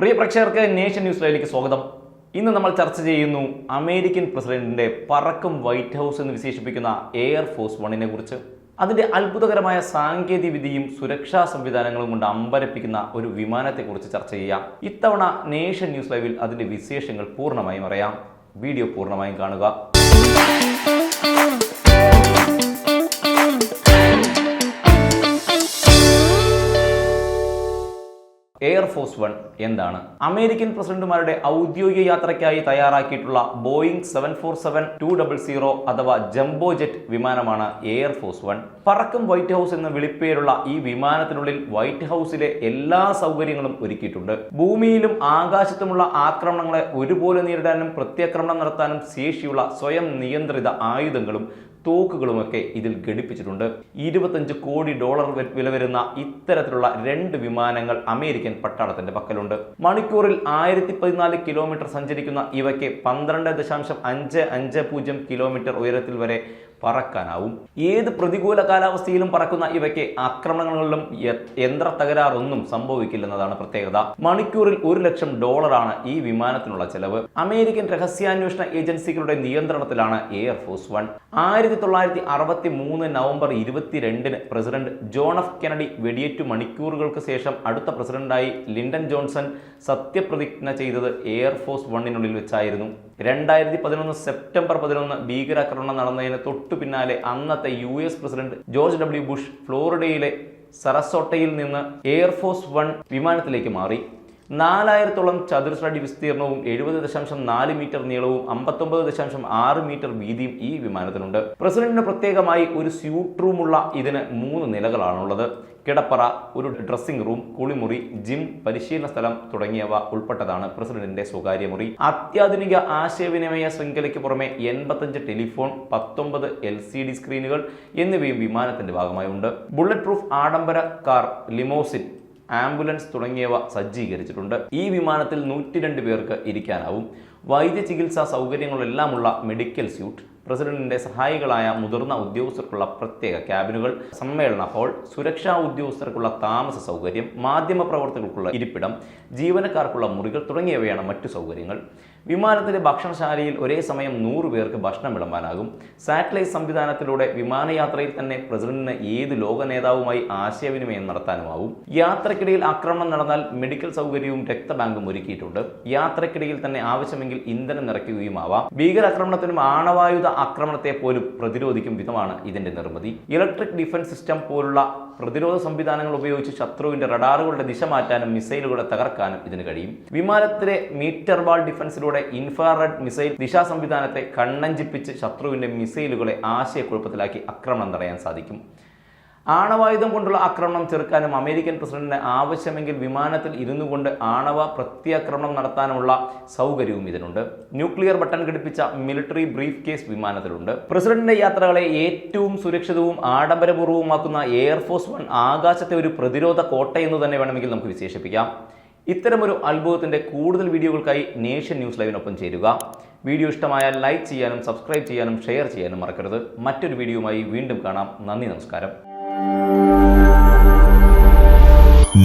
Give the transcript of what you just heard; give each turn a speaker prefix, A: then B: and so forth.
A: പ്രിയ പ്രേക്ഷകർക്ക് nation news ലൈവിലേക്ക് സ്വാഗതം. ഇന്ന് നമ്മൾ ചർച്ച ചെയ്യുന്നു അമേരിക്കൻ പ്രസിഡന്റിന്റെ പറക്കും വൈറ്റ് ഹൗസ് എന്ന് വിശേഷിപ്പിക്കുന്ന എയർ ഫോഴ്സ് വണ്ണിനെ കുറിച്ച്. അതിന്റെ അത്ഭുതകരമായ സാങ്കേതിക വിദ്യയും സുരക്ഷാ സംവിധാനങ്ങളും കൊണ്ട് അമ്പരപ്പിക്കുന്ന ഒരു വിമാനത്തെക്കുറിച്ച് ചർച്ച ചെയ്യാം. ഇത്തവണ നേഷൻ ന്യൂസ് ലൈവിൽ അതിന്റെ വിശേഷങ്ങൾ പൂർണമായും അറിയാം. വീഡിയോ പൂർണമായും കാണുക. എയർഫോഴ്സ് വൺ എന്താണ്? അമേരിക്കൻ പ്രസിഡന്റുമാരുടെ ഔദ്യോഗിക യാത്രയ്ക്കായി തയ്യാറാക്കിയിട്ടുള്ള Boeing seven four seven two double zero അഥവാ ജംബോ ജെറ്റ് വിമാനമാണ് എയർഫോഴ്സ് വൺ പറക്കും വൈറ്റ് ഹൗസ് എന്ന വിളിപ്പേരുള്ള ഈ വിമാനത്തിനുള്ളിൽ വൈറ്റ് ഹൗസിലെ എല്ലാ സൗകര്യങ്ങളും ഒരുക്കിയിട്ടുണ്ട്. ഭൂമിയിലും ആകാശത്തുമുള്ള ആക്രമണങ്ങളെ ഒരുപോലെ നേരിടാനും പ്രത്യാക്രമണം നടത്താനും ശേഷിയുള്ള സ്വയം നിയന്ത്രിത ആയുധങ്ങളും തോക്കുകളുമൊക്കെ ഇതിൽ ഘടിപ്പിച്ചിട്ടുണ്ട്. ഇരുപത്തഞ്ച് കോടി ഡോളർ വില വരുന്ന ഇത്തരത്തിലുള്ള രണ്ട് വിമാനങ്ങൾ അമേരിക്കൻ പട്ടാളത്തിന്റെ പക്കലുണ്ട്. മണിക്കൂറിൽ ആയിരത്തി പതിനാല് കിലോമീറ്റർ സഞ്ചരിക്കുന്ന ഇവയ്ക്ക് പന്ത്രണ്ട് ദശാംശം അഞ്ച് അഞ്ച് പൂജ്യം കിലോമീറ്റർ ഉയരത്തിൽ വരെ പറക്കാനാവും. ഏത് പ്രതികൂല കാലാവസ്ഥയിലും പറക്കുന്ന ഇവയ്ക്ക് ആക്രമണങ്ങളിലും യന്ത്ര തകരാറൊന്നും സംഭവിക്കില്ലെന്നതാണ് പ്രത്യേകത. മണിക്കൂറിൽ ഒരു ലക്ഷം ഡോളറാണ് ഈ വിമാനത്തിനുള്ള ചെലവ്. അമേരിക്കൻ രഹസ്യാന്വേഷണ ഏജൻസികളുടെ നിയന്ത്രണത്തിലാണ് എയർഫോഴ്സ് വൺ ആയിരത്തി തൊള്ളായിരത്തി അറുപത്തി മൂന്ന് നവംബർ ഇരുപത്തിരണ്ടിന് പ്രസിഡന്റ് ജോൺ എഫ് കെനഡി വെടിയേറ്റു മണിക്കൂറുകൾക്ക് ശേഷം അടുത്ത പ്രസിഡന്റായി ലിൻഡൻ ജോൺസൺ സത്യപ്രതിജ്ഞ ചെയ്തത് എയർഫോഴ്സ് വണ്ണിനുള്ളിൽ വെച്ചായിരുന്നു. രണ്ടായിരത്തി പതിനൊന്ന് സെപ്റ്റംബർ പതിനൊന്ന് ഭീകരാക്രമണം നടന്നതിന് തൊട്ടു പിന്നാലെ അന്നത്തെ U S president George W Bush ഫ്ലോറിഡയിലെ സറസോട്ടയിൽ നിന്ന് എയർഫോഴ്സ് വൺ വിമാനത്തിലേക്ക് മാറി. നാലായിരത്തോളം ചതുരശ്രടി വിസ്തീർണവും എഴുപത് ദശാംശം നാല് മീറ്റർ നീളവും അമ്പത്തൊമ്പത് ദശാംശം ആറ് മീറ്റർ വീതിയും ഈ വിമാനത്തിനുണ്ട്. പ്രസിഡന്റിന് പ്രത്യേകമായി ഒരു സ്യൂട്ട് റൂമുള്ള ഇതിന് മൂന്ന് നിലകളാണുള്ളത്. കിടപ്പറ ഒരു ഡ്രസ്സിംഗ് റൂം കുളിമുറി ജിം പരിശീലന സ്ഥലം തുടങ്ങിയവ ഉൾപ്പെട്ടതാണ് പ്രസിഡന്റിന്റെ സ്വകാര്യ മുറി. അത്യാധുനിക ആശയവിനിമയ ശൃംഖലയ്ക്ക് പുറമെ എൺപത്തഞ്ച് ടെലിഫോൺ പത്തൊമ്പത് എൽ സി ഡി സ്ക്രീനുകൾ എന്നിവയും വിമാനത്തിന്റെ ഭാഗമായി ഉണ്ട് ബുള്ളറ്റ് പ്രൂഫ് ആഡംബര കാർ ലിമോസിൻ ആംബുലൻസ് തുടങ്ങിയവ സജ്ജീകരിച്ചിട്ടുണ്ട്. ഈ വിമാനത്തിൽ നൂറ്റി പേർക്ക് ഇരിക്കാനാവും. വൈദ്യ ചികിത്സാ സൗകര്യങ്ങളെല്ലാമുള്ള മെഡിക്കൽ സ്യൂട്ട് പ്രസിഡന്റിന്റെ സഹായികളായ മുതിർന്ന ഉദ്യോഗസ്ഥർക്കുള്ള പ്രത്യേക ക്യാബിനുകൾ സമ്മേളന ഹാൾ സുരക്ഷാ ഉദ്യോഗസ്ഥർക്കുള്ള താമസ സൗകര്യം മാധ്യമപ്രവർത്തകർക്കുള്ള ഇരിപ്പിടം ജീവനക്കാർക്കുള്ള മുറികൾ തുടങ്ങിയവയാണ് മറ്റു സൗകര്യങ്ങൾ. വിമാനത്തിലെ ഭക്ഷണശാലയിൽ ഒരേ സമയം നൂറ് പേർക്ക് ഭക്ഷണം വിളമ്പാനാകും. സാറ്റലൈറ്റ് സംവിധാനത്തിലൂടെ വിമാനയാത്രയിൽ തന്നെ പ്രസിഡന്റിന് ഏത് ലോക നേതാവുമായി ആശയവിനിമയം നടത്താനുമാവും? യാത്രക്കിടയിൽ ആക്രമണം നടന്നാൽ മെഡിക്കൽ സൗകര്യവും രക്തബാങ്കും ഒരുക്കിയിട്ടുണ്ട്. യാത്രക്കിടയിൽ തന്നെ ആവശ്യമെങ്കിൽ ഇന്ധനം നിറയ്ക്കുകയുമാവാം. ഭീകരാക്രമണത്തിനും ആണവായുധ ആക്രമണത്തെ പോലും പ്രതിരോധിക്കും വിധമാണ് ഇതിന്റെ നിർമ്മിതി. ഇലക്ട്രിക് ഡിഫൻസ് സിസ്റ്റം പോലുള്ള പ്രതിരോധ സംവിധാനങ്ങൾ ഉപയോഗിച്ച് ശത്രുവിന്റെ റഡാറുകളുടെ ദിശ മാറ്റാനും മിസൈലുകളെ തകർക്കാനും ഇതിന് കഴിയും. വിമാനത്തിലെ മീറ്റർ വാൾ ഡിഫൻസിലൂടെ ഇൻഫ്രാറെഡ് മിസൈൽ ദിശാ സംവിധാനത്തെ കണ്ണഞ്ചിപ്പിച്ച് ശത്രുവിന്റെ മിസൈലുകളെ ആശയക്കുഴപ്പത്തിലാക്കി ആക്രമണം തടയാൻ സാധിക്കും. ആണവായുധം കൊണ്ടുള്ള ആക്രമണം ചെറുക്കാനും അമേരിക്കൻ പ്രസിഡന്റിന് ആവശ്യമെങ്കിൽ വിമാനത്തിൽ ഇരുന്നു കൊണ്ട് ആണവ പ്രത്യാക്രമണം നടത്താനുമുള്ള സൗകര്യവും ഇതിനുണ്ട്. ന്യൂക്ലിയർ ബട്ടൺ ഘടിപ്പിച്ച മിലിറ്ററി ബ്രീഫ് കേസ് വിമാനത്തിലുണ്ട്. പ്രസിഡന്റിന്റെ യാത്രകളെ ഏറ്റവും സുരക്ഷിതവും ആഡംബരപൂർവമാക്കുന്ന എയർഫോഴ്സ് വൺ ആകാശത്തെ ഒരു പ്രതിരോധ കോട്ടയെന്ന് തന്നെ വേണമെങ്കിൽ നമുക്ക് വിശേഷിപ്പിക്കാം. ഇത്തരമൊരു അത്ഭുതത്തിന്റെ കൂടുതൽ വീഡിയോകൾക്കായി നേഷൻ ന്യൂസ് ലൈവിനൊപ്പം ചേരുക. വീഡിയോ ഇഷ്ടമായാൽ ലൈക്ക് ചെയ്യാനും സബ്സ്ക്രൈബ് ചെയ്യാനും ഷെയർ ചെയ്യാനും മറക്കരുത്. മറ്റൊരു വീഡിയോയുമായി വീണ്ടും കാണാം. നന്ദി നമസ്കാരം.